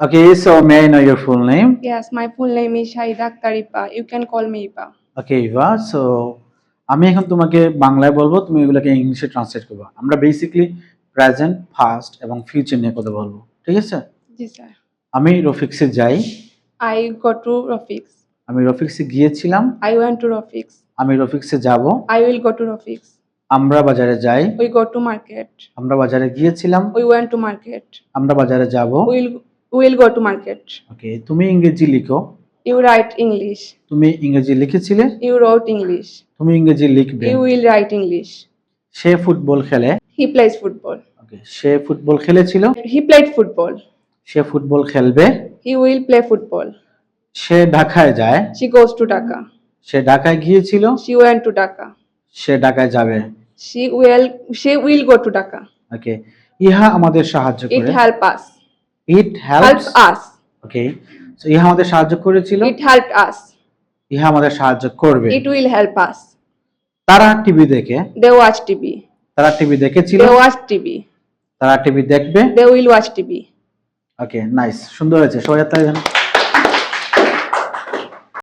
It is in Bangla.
Okay, so may I know your full name? Yes, my full name is Shahida Akhtar Ipa. You can call me Ipa. Okay Eva so আমি এখন তোমাকে বাংলায় বলব তুমি এগুলোকে ইংলিশে ট্রান্সলেট করবে আমরা বেসিক্যালি প্রেজেন্ট ফাস্ট এবং ফিউচার নিয়ে কথা বলব ঠিক আছে Yes, sir. আমি রফিক্সে যাই I go to Rafix. আমি রফিক্সে গিয়েছিলাম I went to Rafix. আমি রফিক্সে যাব I will go to Rafix. আমরা বাজারে যাই We go to market. আমরা বাজারে গিয়েছিলাম We went to market. আমরা বাজারে যাব We will go to market okay তুমি ইংরেজি লিখো। ইউ রাইট ইংলিশ তুমি ইংরেজি লিখেছিলে? ইউ রাইট ইংলিশ তুমি ইংরেজি লিখবে। ইউ উইল রাইট ইংলিশ সে ফুটবল খেলে? হি প্লেস ফুটবল ওকে সে ফুটবল খেলেছিল? হি প্লেড ফুটবল সে ফুটবল খেলবে? হি উইল প্লে ফুটবল সে ঢাকায় যায়? সি গোস টু ঢাকা সে ঢাকায় গিয়েছিল? সি ওয়েন্ট টু ঢাকা সে ঢাকায় যাবে। She will say will go to Dhaka okay ইহা আমাদের সাহায্য করে। It help us it helps us. Okay so ইহা আমাদের সাহায্য করেছিল? It helped us. ইহা আমাদের সাহায্য করবে। It will help us. তারা টিভি দেখে? দে ওয়াচ টিভি তারা টিভি দেখেছিল? They ওয়াচ টিভি তারা টিভি দেখবে? They will watch TV okay nice সুন্দর হয়েছে। সবাই হাততালি দেন